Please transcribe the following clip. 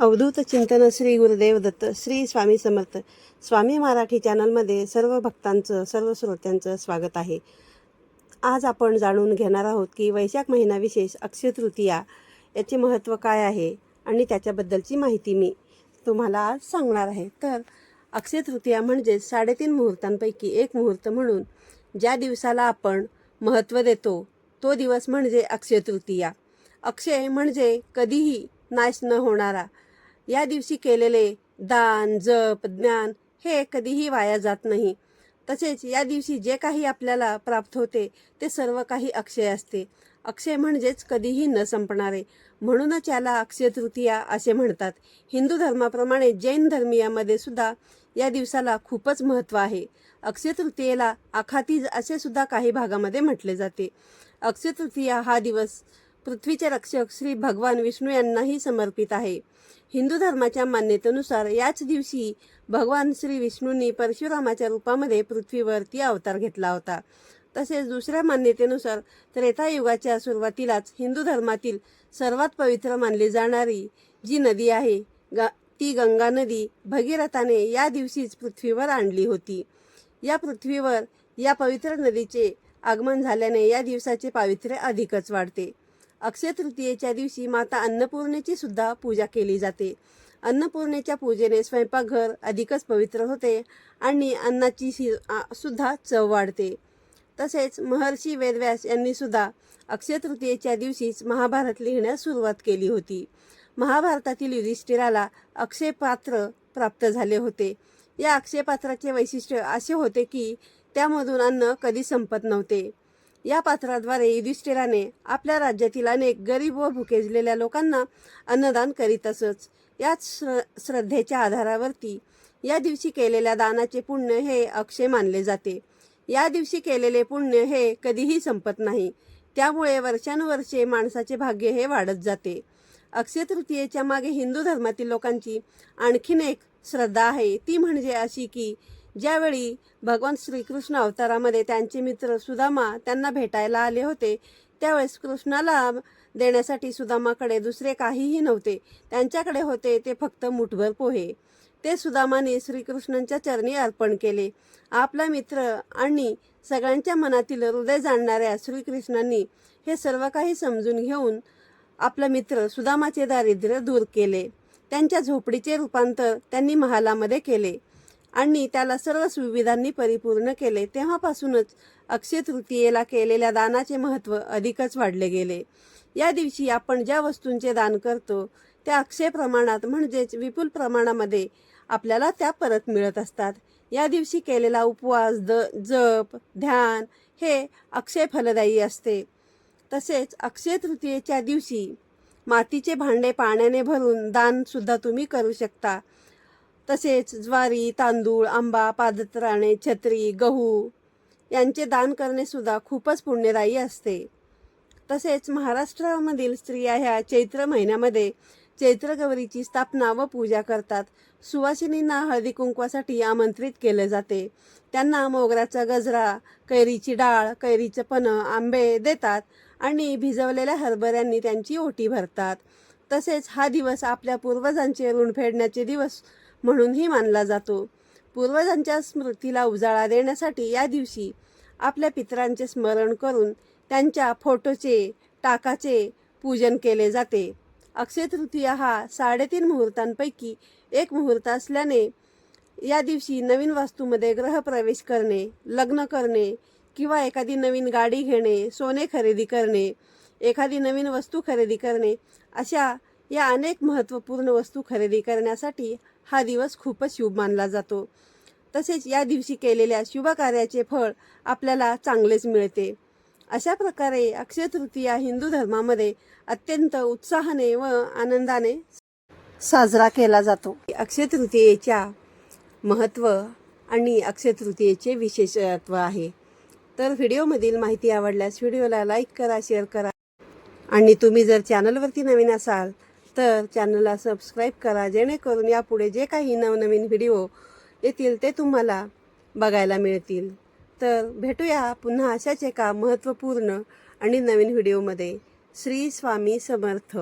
अवधूत चिंतन श्री गुरुदेव दत्त श्री स्वामी समर्थ. स्वामी मराठी चॅनलमध्ये सर्व भक्तांचं सर्व श्रोत्यांचं स्वागत आहे. आज आपण जाणून घेणार आहोत की वैशाख महिना विशेष अक्षय तृतीया याचे महत्त्व काय आहे आणि त्याच्याबद्दलची माहिती मी तुम्हाला आज सांगणार आहे. तर अक्षय तृतीया म्हणजेच साडेतीन मुहूर्तांपैकी एक मुहूर्त म्हणून ज्या दिवसाला आपण महत्त्व देतो तो दिवस म्हणजे अक्षय तृतीया. अक्षय म्हणजे कधीही नाश न होणारा या दिवशी केलेले दान जप ज्ञान हे कधीही वाया जात नाही. तसेच या दिवशी जे काही आपल्याला प्राप्त होते ते सर्व काही अक्षय असते. अक्षय म्हणजेच कधीही न संपणारे. म्हणूनच याला अक्षय तृतीया असे म्हणतात. हिंदू धर्माप्रमाणे जैन धर्मीयामध्ये सुद्धा या दिवसाला खूपच महत्त्व आहे. अक्षय तृतीयेला आखातीज असे सुद्धा काही भागामध्ये म्हटले जाते. अक्षय तृतीया हा दिवस पृथ्वीचे रक्षक श्री भगवान विष्णू यांनाही समर्पित आहे. हिंदू धर्माच्या मान्यतेनुसार याच दिवशी भगवान श्री विष्णूंनी परशुरामाच्या रूपामध्ये पृथ्वीवरती अवतार घेतला होता. तसेच दुसऱ्या मान्यतेनुसार त्रेतायुगाच्या सुरुवातीलाच हिंदू धर्मातील सर्वात पवित्र मानली जाणारी जी नदी आहे गा ती गंगा नदी भगीरथाने या दिवशीच पृथ्वीवर आणली होती. या पृथ्वीवर या पवित्र नदीचे आगमन झाल्याने या दिवसाचे पावित्र्य अधिकच वाढते. अक्षय तृतीयेच्या दिवशी माता अन्नपूर्णेची सुद्धा पूजा केली जाते. अन्नपूर्णेच्या पूजेने स्वयंपाकघर अधिकच पवित्र होते आणि अन्नाची शी सुद्धा चव वाढते. तसेच महर्षी वेदव्यास यांनी सुद्धा अक्षय तृतीयेच्या दिवशीच महाभारत लिहिण्यास सुरुवात केली होती. महाभारतातील युधिष्ठिराला अक्षय पात्र प्राप्त झाले होते. या अक्षय पात्राचे वैशिष्ट्य असे होते की त्यामधून अन्न कधी संपत नव्हते. या पात्राद्वारे युधिष्ठिराने आपल्या राज्यातील अनेक गरीब व भुकेजलेल्या लोकांना अन्नदान करीत असच याच श्र श्रद्धेच्या आधारावरती या दिवशी केलेल्या दानाचे पुण्य हे अक्षय मानले जाते. या दिवशी केलेले पुण्य हे कधीही संपत नाही. त्यामुळे वर्षानुवर्षे माणसाचे भाग्य हे वाढत जाते. अक्षय तृतीयेच्या मागे हिंदू धर्मातील लोकांची आणखीन एक श्रद्धा आहे. ती म्हणजे अशी की ज्यावेळी भगवान श्रीकृष्ण अवतारामध्ये त्यांचे मित्र सुदामा त्यांना भेटायला आले होते त्यावेळेस कृष्णाला देण्यासाठी सुदामाकडे दुसरे काहीही नव्हते. त्यांच्याकडे होते ते फक्त मुठभर पोहे. ते सुदामाने श्रीकृष्णांच्या चरणी अर्पण केले. आपला मित्र आणि सगळ्यांच्या मनातील हृदय जाणणाऱ्या श्रीकृष्णांनी हे सर्व काही समजून घेऊन आपला मित्र सुदामाचे दारिद्र्य दूर केले. त्यांच्या झोपडीचे रूपांतर त्यांनी महालामध्ये केले. आणि त्याला सर्व सुविधांनी परिपूर्ण केले. तेव्हापासूनच अक्षय तृतीयेला केलेल्या दानाचे महत्त्व अधिकच वाढले गेले. या दिवशी आपण ज्या वस्तूंचे दान करतो त्या अक्षय प्रमाणात म्हणजेच विपुल प्रमाणामध्ये आपल्याला त्या परत मिळत असतात. या दिवशी केलेला उपवास द जप ध्यान हे अक्षय फलदायी असते. तसेच अक्षय तृतीयेच्या दिवशी मातीचे भांडे पाण्याने भरून दानसुद्धा तुम्ही करू शकता. तसेच ज्वारी तांदूळ आंबा पादत्राणे छत्री गहू यांचे दान करणे सुद्धा खूपच पुण्यदायी असते. तसेच महाराष्ट्रामधील स्त्रिया ह्या चैत्र महिन्यामध्ये चैत्रगौरीची स्थापना व पूजा करतात. सुवासिनींना हळदी कुंकवासाठी आमंत्रित केले जाते. त्यांना मोगऱ्याचा गजरा कैरीची डाळ कैरीचं पणं आंबे देतात आणि भिजवलेल्या हरभऱ्यांनी त्यांची ओटी भरतात. तसेच हा दिवस आपल्या पूर्वजांचे ऋण फेडण्याचे दिवस म्हणूनही मानला जातो. पूर्वजांच्या स्मृतीला उजाळा देण्यासाठी या दिवशी आपल्या पितरांचे स्मरण करून त्यांच्या फोटोचे टाकाचे पूजन केले जाते. अक्षय तृतीया हा साडेतीन मुहूर्तांपैकी एक मुहूर्त असल्याने या दिवशी नवीन वास्तूमध्ये ग्रहप्रवेश करणे लग्न करणे किंवा एखादी नवीन गाडी घेणे सोने खरेदी करणे एखादी नवीन वस्तू खरेदी करणे अशा या अनेक महत्त्वपूर्ण वस्तू खरेदी करण्यासाठी हा दिवस खूपच शुभ मानला जातो. तसेच या दिवशी केलेल्या शुभकार्याचे फळ आपल्याला चांगलेच मिळते. अशा प्रकारे अक्षय तृतीया हिंदू धर्मामध्ये अत्यंत उत्साहाने व आनंदाने साजरा केला जातो. अक्षय तृतीयेच्या महत्त्व आणि अक्षय तृतीयेचे विशेषत्व आहे. तर व्हिडिओमधील माहिती आवडल्यास व्हिडिओला लाईक करा शेअर करा. आणि तुम्ही जर चॅनलवरती नवीन असाल तर चॅनलला सबस्क्राईब करा जेणेकरून यापुढे जे काही नवनवीन व्हिडिओ येतील ते तुम्हाला बघायला मिळतील. तर भेटूया पुन्हा अशाच एका महत्त्वपूर्ण आणि नवीन व्हिडिओमध्ये. श्री स्वामी समर्थ.